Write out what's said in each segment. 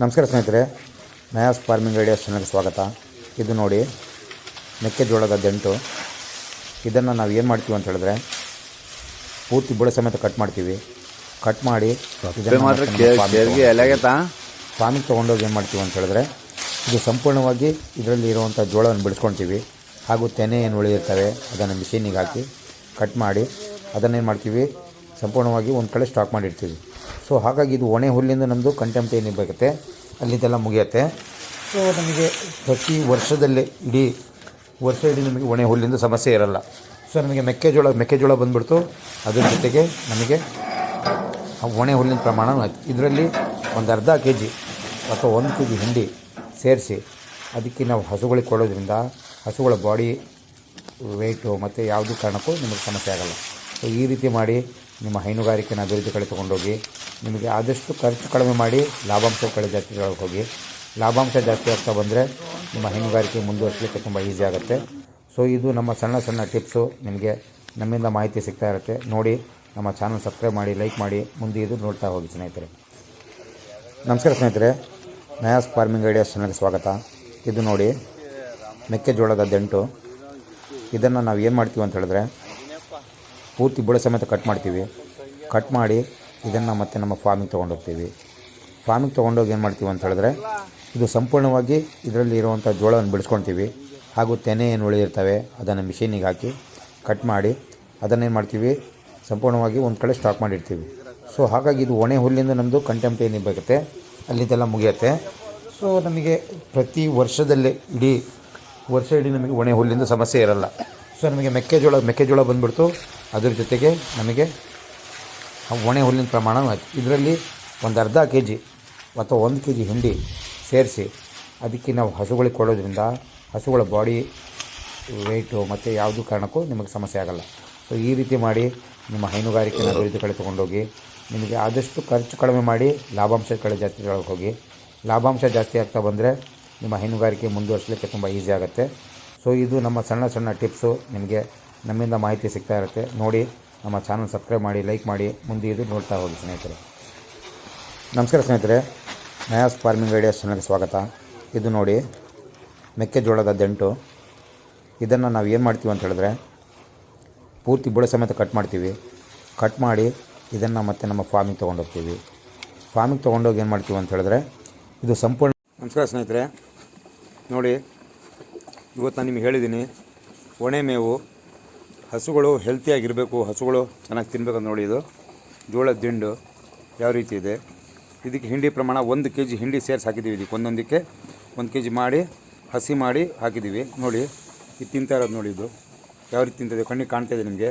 ನಮಸ್ಕಾರ ಸ್ನೇಹಿತರೆ Nayaz farming ideas ಚಾನಲ್ಗೆ ಸ್ವಾಗತ. ಇದು ನೋಡಿ ಮೆಕ್ಕೆಜೋಳದ ದಂಟು. ಇದನ್ನು ನಾವು ಏನು ಮಾಡ್ತೀವಿ ಅಂತ ಹೇಳಿದ್ರೆ ಪೂರ್ತಿ ಬುಡ ಸಮೇತ ಕಟ್ ಮಾಡ್ತೀವಿ. ಕಟ್ ಮಾಡಿ ಫಾರ್ಮಿಂಗ್ ತೊಗೊಂಡೋಗಿ ಏನು ಮಾಡ್ತೀವಿ ಅಂತ ಹೇಳಿದ್ರೆ ಇದು ಸಂಪೂರ್ಣವಾಗಿ ಇದರಲ್ಲಿ ಇರುವಂಥ ಜೋಳವನ್ನು ಬಿಡಿಸ್ಕೊಳ್ತೀವಿ ಹಾಗೂ ತೆನೆ ಏನು ಉಳಿದಿರ್ತವೆ ಅದನ್ನು ಮಿಷಿನಿಗೆ ಹಾಕಿ ಕಟ್ ಮಾಡಿ ಅದನ್ನೇನು ಮಾಡ್ತೀವಿ ಸಂಪೂರ್ಣವಾಗಿ ಒಂದು ಕಡೆ ಸ್ಟಾಕ್ ಮಾಡಿರ್ತೀವಿ. ಸೊ ಹಾಗಾಗಿ ಇದು ಒಣೆ ಹುಲ್ಲಿಂದ ನಮ್ಮದು ಕಂಟೆಂಪ್ಟ್ ಏನಿರ್ಬೇಕತ್ತೆ ಅಲ್ಲಿದ್ದೆಲ್ಲ ಮುಗಿಯುತ್ತೆ. ಸೊ ನಮಗೆ ಪ್ರತಿ ವರ್ಷದಲ್ಲಿ, ಇಡೀ ವರ್ಷ ಇಡೀ ನಮಗೆ ಒಣೆ ಹುಲ್ಲಿಂದ ಸಮಸ್ಯೆ ಇರಲ್ಲ. ಸೊ ನಮಗೆ ಮೆಕ್ಕೆಜೋಳ ಮೆಕ್ಕೆಜೋಳ ಬಂದುಬಿಡ್ತು. ಅದ್ರ ಜೊತೆಗೆ ನಮಗೆ ಒಣೆ ಹುಲ್ಲಿನ ಪ್ರಮಾಣ ಇದರಲ್ಲಿ ಒಂದು ಅರ್ಧ ಕೆ ಜಿ ಅಥವಾ ಒಂದು ಕೆ ಜಿ ಹಿಂಡಿ ಸೇರಿಸಿ ಅದಕ್ಕೆ ನಾವು ಹಸುಗಳಿಗೆ ಕೊಡೋದ್ರಿಂದ ಹಸುಗಳ ಬಾಡಿ ವೆಯ್ಟು ಮತ್ತು ಯಾವುದೇ ಕಾರಣಕ್ಕೂ ನಿಮಗೆ ಸಮಸ್ಯೆ ಆಗಲ್ಲ. ಸೊ ಈ ರೀತಿ ಮಾಡಿ ನಿಮ್ಮ ಹೈನುಗಾರಿಕೆನ ಅಭಿವೃದ್ಧಿ ಕಡೆ ತೊಗೊಂಡೋಗಿ ನಿಮಗೆ ಆದಷ್ಟು ಖರ್ಚು ಕಡಿಮೆ ಮಾಡಿ ಲಾಭಾಂಶ ಕಡೆ ಜಾಸ್ತಿ ಹೋಗಿ. ಲಾಭಾಂಶ ಜಾಸ್ತಿ ಆಗ್ತಾ ಬಂದರೆ ನಿಮ್ಮ ಹೈನುಗಾರಿಕೆ ಮುಂದುವರಿಸಲಿಕ್ಕೆ ತುಂಬ ಈಸಿ ಆಗುತ್ತೆ. ಸೊ ಇದು ನಮ್ಮ ಸಣ್ಣ ಸಣ್ಣ ಟಿಪ್ಸು, ನಿಮಗೆ ನಮ್ಮಿಂದ ಮಾಹಿತಿ ಸಿಗ್ತಾ ಇರುತ್ತೆ. ನೋಡಿ, ನಮ್ಮ ಚಾನಲ್ ಸಬ್ಸ್ಕ್ರೈಬ್ ಮಾಡಿ, ಲೈಕ್ ಮಾಡಿ, ಮುಂದೆ ಇದು ನೋಡ್ತಾ ಹೋಗಿ ಸ್ನೇಹಿತರೆ. ನಮಸ್ಕಾರ ಸ್ನೇಹಿತರೆ. ನಯಾಸ್ ಫಾರ್ಮಿಂಗ್ ಐಡಿಯಾಸ್ ಚಾನಲ್ಗೆ ಸ್ವಾಗತ. ಇದು ನೋಡಿ, ಮೆಕ್ಕೆಜೋಳದ ದಂಟು. ಇದನ್ನು ನಾವು ಏನು ಮಾಡ್ತೀವಿ ಅಂತ ಹೇಳಿದ್ರೆ ಪೂರ್ತಿ ಬುಡ ಸಮೇತ ಕಟ್ ಮಾಡ್ತೀವಿ. ಕಟ್ ಮಾಡಿ ಇದನ್ನು ಮತ್ತೆ ನಮ್ಮ ಫಾರ್ಮಿಗೆ ತೊಗೊಂಡೋಗ್ತೀವಿ. ಫಾರ್ಮಿಗೆ ತೊಗೊಂಡೋಗಿ ಏನು ಮಾಡ್ತೀವಿ ಅಂತ ಹೇಳಿದ್ರೆ, ಇದು ಸಂಪೂರ್ಣವಾಗಿ ಇದರಲ್ಲಿ ಇರುವಂಥ ಜೋಳವನ್ನು ಬಿಡಿಸ್ಕೊಳ್ತೀವಿ ಹಾಗೂ ತೆನೆ ಏನು ಉಳಿದಿರ್ತವೆ ಅದನ್ನು ಮಿಷಿನಿಗೆ ಹಾಕಿ ಕಟ್ ಮಾಡಿ ಅದನ್ನೇನು ಮಾಡ್ತೀವಿ, ಸಂಪೂರ್ಣವಾಗಿ ಒಂದು ಕಡೆ ಸ್ಟಾಕ್ ಮಾಡಿರ್ತೀವಿ. ಸೊ ಹಾಗಾಗಿ ಇದು ಒಣೆ ಹುಲ್ಲಿಂದ ನಮ್ಮದು ಕಂಟೆಂಪ್ಟ್ ಬೇಕತ್ತೆ ಅಲ್ಲಿದ್ದೆಲ್ಲ ಮುಗಿಯುತ್ತೆ. ಸೊ ನಮಗೆ ಪ್ರತಿ ವರ್ಷದಲ್ಲಿ ಇಡೀ ವರ್ಷ ಇಡೀ ನಮಗೆ ಒಣೆ ಹುಲ್ಲಿಂದ ಸಮಸ್ಯೆ ಇರಲ್ಲ. ಸೊ ನಮಗೆ ಮೆಕ್ಕೆಜೋಳ ಮೆಕ್ಕೆಜೋಳ ಬಂದುಬಿಡ್ತು. ಅದ್ರ ಜೊತೆಗೆ ನಮಗೆ ಒಣೆ ಹುಲ್ಲಿನ ಪ್ರಮಾಣ ಇದರಲ್ಲಿ ಒಂದು ಅರ್ಧ ಕೆ ಜಿ ಅಥವಾ ಒಂದು ಕೆ ಜಿ ಹಿಂಡಿ ಸೇರಿಸಿ ಅದಕ್ಕೆ ನಾವು ಹಸುಗಳಿಗೆ ಕೊಡೋದ್ರಿಂದ ಹಸುಗಳ ಬಾಡಿ ವೆಯ್ಟು ಮತ್ತು ಯಾವುದೂ ಕಾರಣಕ್ಕೂ ನಿಮಗೆ ಸಮಸ್ಯೆ ಆಗಲ್ಲ. ಸೊ ಈ ರೀತಿ ಮಾಡಿ ನಿಮ್ಮ ಹೈನುಗಾರಿಕೆನ ಅಭಿವೃದ್ಧಿ ಕಡೆ ತೊಗೊಂಡೋಗಿ ನಿಮಗೆ ಆದಷ್ಟು ಖರ್ಚು ಕಡಿಮೆ ಮಾಡಿ ಲಾಭಾಂಶ ಕಡೆ ಜಾಸ್ತಿ ಒಳಗೆ ಹೋಗಿ. ಲಾಭಾಂಶ ಜಾಸ್ತಿ ಆಗ್ತಾ ಬಂದರೆ ನಿಮ್ಮ ಹೈನುಗಾರಿಕೆ ಮುಂದುವರಿಸಲಿಕ್ಕೆ ತುಂಬ ಈಸಿ ಆಗುತ್ತೆ. ಸೊ ಇದು ನಮ್ಮ ಸಣ್ಣ ಸಣ್ಣ ಟಿಪ್ಸು ನಿಮಗೆ ನಮ್ಮಿಂದ ಮಾಹಿತಿ ಸಿಗ್ತಾ ಇರುತ್ತೆ. ನೋಡಿ, ನಮ್ಮ ಚಾನಲ್ ಸಬ್ಸ್ಕ್ರೈಬ್ ಮಾಡಿ ಲೈಕ್ ಮಾಡಿ, ಮುಂದೆ ಇದು ನೋಡ್ತಾ ಹೋಗಿ ಸ್ನೇಹಿತರೆ. ನಮಸ್ಕಾರ ಸ್ನೇಹಿತರೆ. ನಯಾಸ್ ಫಾರ್ಮಿಂಗ್ ಐಡಿಯಾಸ್ ಚಾನಲ್ಗೆ ಸ್ವಾಗತ. ಇದು ನೋಡಿ, ಮೆಕ್ಕೆಜೋಳದ ದಂಟು. ಇದನ್ನು ನಾವು ಏನು ಮಾಡ್ತೀವಿ ಅಂತ ಹೇಳಿದ್ರೆ, ಪೂರ್ತಿ ಬುಡ ಸಮೇತ ಕಟ್ ಮಾಡ್ತೀವಿ. ಕಟ್ ಮಾಡಿ ಇದನ್ನು ಮತ್ತೆ ನಮ್ಮ ಫಾರ್ಮಿಗೆ ತೊಗೊಂಡೋಗ್ತೀವಿ. ಫಾರ್ಮಿಗೆ ತೊಗೊಂಡೋಗಿ ಏನು ಮಾಡ್ತೀವಿ ಅಂತ ಹೇಳಿದ್ರೆ, ಇದು ಸಂಪೂರ್ಣ ನಮಸ್ಕಾರ ಸ್ನೇಹಿತರೆ. ನೋಡಿ, ಇವತ್ತು ನಾನು ನಿಮಗೆ ಹೇಳಿದ್ದೀನಿ ಒಣೆ ಮೇವು. ಹಸುಗಳು ಹೆಲ್ತಿಯಾಗಿರಬೇಕು ಹಸುಗಳು ಚೆನ್ನಾಗಿ ತಿನ್ಬೇಕಂತ ನೋಡಿ ಇದು. ಜೋಳದ ದಿಂಡು ಯಾವ ರೀತಿ ಇದೆ. ಇದಕ್ಕೆ ಹಿಂಡಿ ಪ್ರಮಾಣ ಒಂದು ಕೆ ಜಿ ಹಿಂಡಿ ಸೇರಿಸಿ ಹಾಕಿದ್ದೀವಿ ಇದಕ್ಕೆ. ಒಂದೊಂದಕ್ಕೆ ಒಂದು ಕೆ ಜಿ ಮಾಡಿ, ಹಸಿ ಮಾಡಿ ಹಾಕಿದ್ದೀವಿ. ನೋಡಿ, ಇದು ತಿಂತಾ ಇರೋದು ನೋಡಿ ಇದು. ಯಾವ ರೀತಿ ತಿಂತಿದೆ ಕಣ್ಣಿಗೆ ಕಾಣ್ತಾ ಇದೆ ನಿಮಗೆ.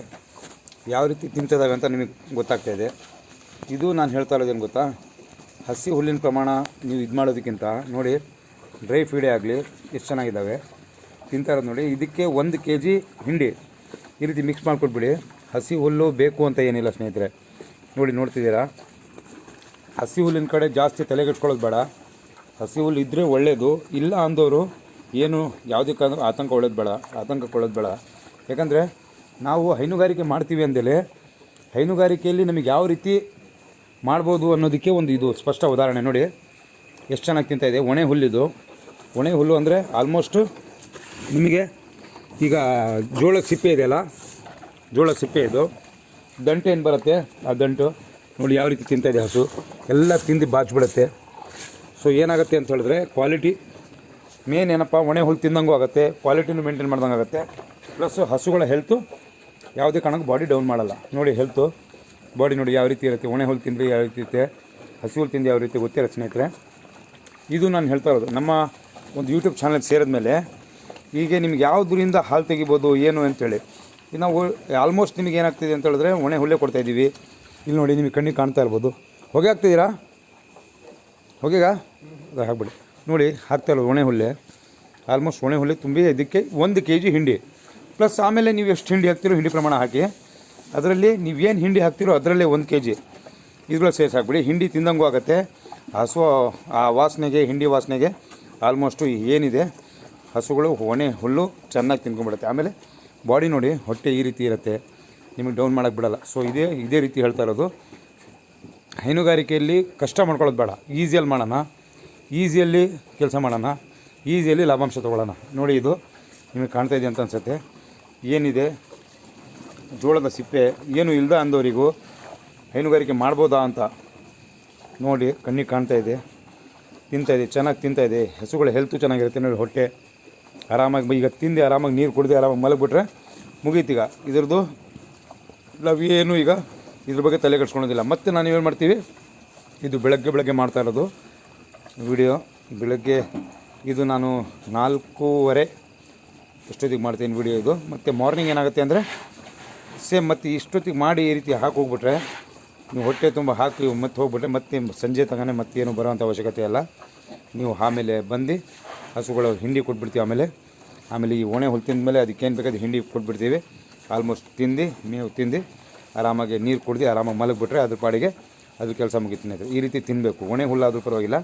ಯಾವ ರೀತಿ ತಿಂತಿದ್ದಾವೆ ಅಂತ ನಿಮಗೆ ಗೊತ್ತಾಗ್ತಾ ಇದೆ. ಇದು ನಾನು ಹೇಳ್ತಾ ಇರೋದೇನು ಗೊತ್ತಾ? ಹಸಿ ಹುಲ್ಲಿನ ಪ್ರಮಾಣ ನೀವು ಇದು ಮಾಡೋದಕ್ಕಿಂತ ನೋಡಿ ಡ್ರೈ ಫೀಡೇ ಆಗಲಿ, ಎಷ್ಟು ಚೆನ್ನಾಗಿದ್ದಾವೆ. ತಿಂತಾ ಇರೋದು ನೋಡಿ. ಇದಕ್ಕೆ ಒಂದು ಕೆ ಜಿ ಹಿಂಡಿ ಈ ರೀತಿ ಮಿಕ್ಸ್ ಮಾಡಿಕೊಟ್ಬಿಡಿ. ಹಸಿ ಹುಲ್ಲು ಬೇಕು ಅಂತ ಏನಿಲ್ಲ ಸ್ನೇಹಿತರೆ. ನೋಡಿ, ನೋಡ್ತಿದ್ದೀರಾ? ಹಸಿ ಹುಲ್ಲಿನ ಕಡೆ ಜಾಸ್ತಿ ತಲೆಗೆಟ್ಕೊಳ್ಳೋದು ಬೇಡ. ಹಸಿ ಹುಲ್ಲು ಇದ್ದರೆ ಒಳ್ಳೆಯದು ಇಲ್ಲ ಅಂದವರು ಏನು ಯಾವುದಕ್ಕಾದ್ರೂ ಆತಂಕ ಒಳ್ಳೇದು ಬೇಡ. ಆತಂಕ ಕೊಳ್ಳೋದು ಬೇಡ. ಯಾಕಂದರೆ ನಾವು ಹೈನುಗಾರಿಕೆ ಮಾಡ್ತೀವಿ ಅಂದೇಲೆ ಹೈನುಗಾರಿಕೆಯಲ್ಲಿ ನಮಗೆ ಯಾವ ರೀತಿ ಮಾಡ್ಬೋದು ಅನ್ನೋದಕ್ಕೆ ಒಂದು ಇದು ಸ್ಪಷ್ಟ ಉದಾಹರಣೆ. ನೋಡಿ, ಎಷ್ಟು ಚೆನ್ನಾಗಿ ತಿಂತಾಯಿದೆ ಒಣೆ ಹುಲ್ಲಿದು ಒಣೆ ಹುಲ್ಲು ಅಂದರೆ ಆಲ್ಮೋಸ್ಟು ನಿಮಗೆ ಈಗ ಜೋಳದ ಸಿಪ್ಪೆ ಇದೆಯಲ್ಲ ಜೋಳದ ಸಿಪ್ಪೆ ಇದು. ದಂಟು ಏನು ಬರುತ್ತೆ? ಆ ದಂಟು. ನೋಡಿ ಯಾವ ರೀತಿ ತಿಂತಾ ಇದೆ ಹಸು. ಎಲ್ಲ ತಿಂದು ಬಾಚ್ಬಿಡುತ್ತೆ. ಸೊ ಏನಾಗುತ್ತೆ ಅಂತ ಹೇಳಿದ್ರೆ ಕ್ವಾಲಿಟಿ ಮೇನ್ ಏನಪ್ಪ, ಒಣೆ ಹುಲ್ಲು ತಿಂದಂಗೂ ಆಗುತ್ತೆ ಕ್ವಾಲಿಟಿನೂ ಮೇಂಟೈನ್ ಮಾಡ್ದಂಗೆ ಆಗುತ್ತೆ. ಪ್ಲಸ್ ಹಸುಗಳ ಹೆಲ್ತು ಯಾವುದೇ ಕಾರಣಕ್ಕೂ ಬಾಡಿ ಡೌನ್ ಮಾಡಲ್ಲ. ನೋಡಿ ಹೆಲ್ತು ಬಾಡಿ ನೋಡಿ ಯಾವ ರೀತಿ ಇರುತ್ತೆ, ಒಣೆ ಹುಲ್ಲು ತಿಂದರೆ ಯಾವ ರೀತಿ ಇರುತ್ತೆ ಹಸುಗಳು ತಿಂದು ಯಾವ ರೀತಿ ಗೊತ್ತಿರೋ ಸ್ನೇಹಿತರೆ. ಇದು ನಾನು ಹೇಳ್ತಾ ಇರೋದು. ನಮ್ಮ ಒಂದು ಯೂಟ್ಯೂಬ್ ಚಾನಲ್ ಸೇರಿದ್ಮೇಲೆ ಈಗ ನಿಮ್ಗೆ ಯಾವುದರಿಂದ ಹಾಲು ತೆಗಿಬೋದು, ಏನು ಅಂತೇಳಿ. ಇನ್ನು ನಾವು ಆಲ್ಮೋಸ್ಟ್ ನಿಮಗೆ ಏನಾಗ್ತಿದೆ ಅಂತ ಹೇಳಿದ್ರೆ, ಒಣೆ ಹುಲ್ಲೆ ಕೊಡ್ತಾ ಇದ್ದೀವಿ. ಇಲ್ಲಿ ನೋಡಿ ನಿಮಗೆ ಕಣ್ಣಿಗೆ ಕಾಣ್ತಾ ಇರ್ಬೋದು. ಹೊಗೆ ಹಾಕ್ತಿದ್ದೀರಾ? ಹೊಗೆಗ? ಹಾಕ್ಬಿಡಿ. ನೋಡಿ, ಹಾಕ್ತಾ ಇರೋದು ಒಣೆ ಹುಲ್ಲೆ. ಆಲ್ಮೋಸ್ಟ್ ಒಣೆ ಹುಲ್ಲೆ ತುಂಬಿ, ಇದಕ್ಕೆ ಒಂದು ಕೆ ಜಿ ಹಿಂಡಿ. ಪ್ಲಸ್ ಆಮೇಲೆ ನೀವು ಎಷ್ಟು ಹಿಂಡಿ ಹಾಕ್ತಿರೋ, ಹಿಂಡಿ ಪ್ರಮಾಣ ಹಾಕಿ. ಅದರಲ್ಲಿ ನೀವೇನು ಹಿಂಡಿ ಹಾಕ್ತಿರೋ, ಅದರಲ್ಲೇ ಒಂದು ಕೆ ಜಿ ಇದ್ರೊಳಗೆ ಸೇರಿಸಿ ಹಾಕ್ಬಿಡಿ. ಹಿಂಡಿ ತಿಂದಂಗೂ ಆಗುತ್ತೆ. ಹಸು ಆ ವಾಸನೆಗೆ, ಹಿಂಡಿ ವಾಸನೆಗೆ ಆಲ್ಮೋಸ್ಟು ಏನಿದೆ. ಹಸುಗಳು ಒಣೆ ಹುಲ್ಲು ಚೆನ್ನಾಗಿ ತಿನ್ಕೊಂಡ್ಬಿಡುತ್ತೆ. ಆಮೇಲೆ ಬಾಡಿ ನೋಡಿ ಹೊಟ್ಟೆ ಈ ರೀತಿ ಇರುತ್ತೆ. ನಿಮಗೆ ಡೌನ್ ಮಾಡೋಕ್ಕೆ ಬಿಡಲ್ಲ. ಸೊ ಇದೇ ಇದೇ ರೀತಿ ಹೇಳ್ತಾ ಇರೋದು. ಹೈನುಗಾರಿಕೆಯಲ್ಲಿ ಕಷ್ಟ ಮಾಡ್ಕೊಳ್ಳೋದು ಬೇಡ. ಈಸಿಯಲ್ಲಿ ಮಾಡೋಣ. ಈಸಿಯಲ್ಲಿ ಕೆಲಸ ಮಾಡೋಣ. ಈಸಿಯಲ್ಲಿ ಲಾಭಾಂಶ ತೊಗೊಳ್ಳೋಣ. ನೋಡಿ ಇದು ನಿಮಗೆ ಕಾಣ್ತಾ ಇದೆ ಅಂತ ಅನ್ಸುತ್ತೆ. ಏನಿದೆ? ಜೋಳದ ಸಿಪ್ಪೆ. ಏನು ಇಲ್ಲದ ಅಂದವರಿಗೂ ಹೈನುಗಾರಿಕೆ ಮಾಡ್ಬೋದಾ ಅಂತ ನೋಡಿ ಕಣ್ಣಿಗೆ ಕಾಣ್ತಾ ಇದೆ. ತಿಂತಾಯಿದೆ ಚೆನ್ನಾಗಿ ತಿಂತಾಯಿದೆ ಹಸುಗಳ ಹೆಲ್ತು ಚೆನ್ನಾಗಿರುತ್ತೆ ನೋಡಿ ಹೊಟ್ಟೆ. ಆರಾಮಾಗಿ ಈಗ ತಿಂದು, ಆರಾಮಾಗಿ ನೀರು ಕುಡಿದು, ಆರಾಮಾಗಿ ಮಲಗಿಬಿಟ್ರೆ ಮುಗೀತೀಗ ಇದ್ರದ್ದು ಏನು ಈಗ ಇದ್ರ ಬಗ್ಗೆ ತಲೆ ಕೆಡ್ಸ್ಕೊಳೋದಿಲ್ಲ ಮತ್ತು ನಾನು ಏನು ಮಾಡ್ತೀವಿ? ಇದು ಬೆಳಗ್ಗೆ ಬೆಳಗ್ಗೆ ಮಾಡ್ತಾ ಇರೋದು ವಿಡಿಯೋ. ಬೆಳಗ್ಗೆ ಇದು ನಾನು ನಾಲ್ಕೂವರೆ ಎಷ್ಟೊತ್ತಿಗೆ ಮಾಡ್ತೀನಿ ವಿಡಿಯೋ ಇದು. ಮತ್ತು ಮಾರ್ನಿಂಗ್ ಏನಾಗುತ್ತೆ ಅಂದರೆ ಸೇಮ್ ಮತ್ತು ಇಷ್ಟೊತ್ತಿಗೆ ಮಾಡಿ ಈ ರೀತಿ ಹಾಕಿ ಹೋಗ್ಬಿಟ್ರೆ, ನೀವು ಹೊಟ್ಟೆ ತುಂಬ ಹಾಕಿ ಮತ್ತೆ ಹೋಗ್ಬಿಟ್ರೆ ಮತ್ತೆ ಸಂಜೆ ತಗೊಂಡೇ ಮತ್ತೇನು ಬರೋವಂಥ ಅವಶ್ಯಕತೆ ಇಲ್ಲ. ನೀವು ಆಮೇಲೆ ಬಂದು ಹಸುಗಳು ಹಿಂಡಿ ಕೊಟ್ಬಿಡ್ತೀವಿ ಆಮೇಲೆ. ಆಮೇಲೆ ಈ ಒಣೆ ಹುಲ್ ತಿಂದಮೇಲೆ ಅದಕ್ಕೇನು ಬೇಕಾದ್ರೆ ಹಿಂಡಿ ಕೊಟ್ಬಿಡ್ತೀವಿ. ಆಲ್ಮೋಸ್ಟ್ ತಿಂದು, ಮೇವು ತಿಂದು, ಆರಾಮಾಗಿ ನೀರು ಕುಡ್ದು ಆರಾಮಾಗಿ ಮಲಗಿಬಿಟ್ರೆ ಅದ್ರ ಪಾಡಿಗೆ ಅದು ಕೆಲಸ ಮುಗಿತೀನಿ ಈ ರೀತಿ ತಿನ್ನಬೇಕು ಒಣೆ ಹುಲ್ಲಾದರೂ ಪರವಾಗಿಲ್ಲ.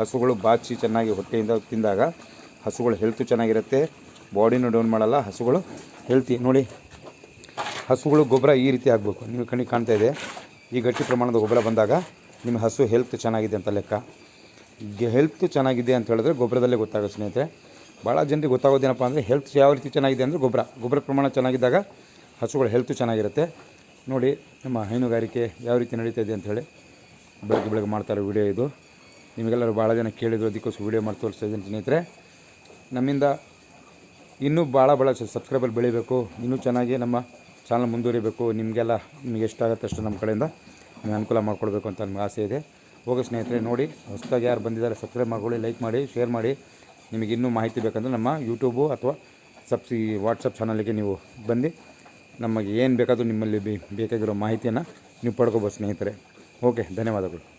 ಹಸುಗಳು ಬಾಚಿ ಚೆನ್ನಾಗಿ ಹೊಟ್ಟೆಯಿಂದ ತಿಂದಾಗ ಹಸುಗಳು ಹೆಲ್ತು ಚೆನ್ನಾಗಿರುತ್ತೆ. ಬಾಡಿನೂ ಡೌನ್ ಮಾಡಲ್ಲ. ಹಸುಗಳು ಹೆಲ್ತಿ ನೋಡಿ, ಹಸುಗಳು ಗೊಬ್ಬರ ಈ ರೀತಿ ಆಗಬೇಕು ನೀವು ಕಣ್ಣಿಗೆ ಕಾಣ್ತಾ ಇದೆ. ಈ ಗಟ್ಟಿ ಪ್ರಮಾಣದ ಗೊಬ್ಬರ ಬಂದಾಗ ನಿಮ್ಮ ಹಸು ಹೆಲ್ತ್ ಚೆನ್ನಾಗಿದೆ ಅಂತ ಲೆಕ್ಕ. ಹೆಲ್ತ್ ಚೆನ್ನಾಗಿದೆ ಅಂತ ಹೇಳಿದ್ರೆ ಗೊಬ್ಬರದಲ್ಲೇ ಗೊತ್ತಾಗುತ್ತೆ ಸ್ನೇಹಿತರೆ. ಭಾಳ ಜನರಿಗೆ ಗೊತ್ತಾಗೋದೇನಪ್ಪ ಅಂದರೆ ಹೆಲ್ತ್ ಯಾವ ರೀತಿ ಚೆನ್ನಾಗಿದೆ ಅಂದರೆ ಗೊಬ್ಬರ. ಗೊಬ್ಬರ ಪ್ರಮಾಣ ಚೆನ್ನಾಗಿದ್ದಾಗ ಹಸುಗಳ ಹೆಲ್ತು ಚೆನ್ನಾಗಿರುತ್ತೆ. ನೋಡಿ, ನಮ್ಮ ಹೈನುಗಾರಿಕೆ ಯಾವ ರೀತಿ ನಡೀತಾ ಇದೆ ಅಂತ ಬೆಳಗ್ಗೆ ಬೆಳಗ್ಗೆ ಮಾಡ್ತಾರೆ ವಿಡಿಯೋ ಇದು. ನಿಮಗೆಲ್ಲರೂ ಭಾಳ ಜನ ಕೇಳಿದ್ರು, ಅದಕ್ಕೋಸ್ಕರ ವಿಡಿಯೋ ಮಾಡಿ ತೋರಿಸ್ತಾ ಇದ್ದೀನಿ ಸ್ನೇಹಿತರೆ. ನಮ್ಮಿಂದ ಇನ್ನೂ ಭಾಳ ಭಾಳ ಸಬ್ಸ್ಕ್ರೈಬರ್ ಬೆಳಿಬೇಕು. ಇನ್ನೂ ಚೆನ್ನಾಗಿ ನಮ್ಮ ಚಾನಲ್ ಮುಂದುವರಿಬೇಕು. ನಿಮಗೆಲ್ಲ ನಿಮಗೆ ಎಷ್ಟಾಗುತ್ತೆ ಅಷ್ಟು ನಮ್ಮ ಕಡೆಯಿಂದ. ಅನುಕೂಲ ಮಾಡಿಕೊಡ್ಬೇಕು ಅಂತ ನಮ್ಗೆ ಆಸೆ ಇದೆ. ಹೋಗಿ ಸ್ನೇಹಿತರೆ ನೋಡಿ, ಹೊಸದಾಗಿ ಯಾರು ಬಂದಿದ್ದಾರೆ, ಸಬ್ಸ್ಕ್ರೈಬ್ ಮಾಡ್ಕೊಳ್ಳಿ, ಲೈಕ್ ಮಾಡಿ, ಶೇರ್ ಮಾಡಿ. ನಿಮಗೆ ಇನ್ನೂ ಮಾಹಿತಿ ಬೇಕಂದರೆ ನಮ್ಮ ಯೂಟ್ಯೂಬು ಅಥವಾ ಸಬ್ಸಿ ವಾಟ್ಸಪ್ ಚಾನಲಿಗೆ ನೀವು ಬಂದು ನಮಗೆ ಏನು ಬೇಕಾದರೂ ನಿಮ್ಮಲ್ಲಿ ಬೇಕಾಗಿರೋ ಮಾಹಿತಿಯನ್ನು ನೀವು ಪಡ್ಕೋಬೋದು ಸ್ನೇಹಿತರೆ. ಓಕೆ, ಧನ್ಯವಾದಗಳು.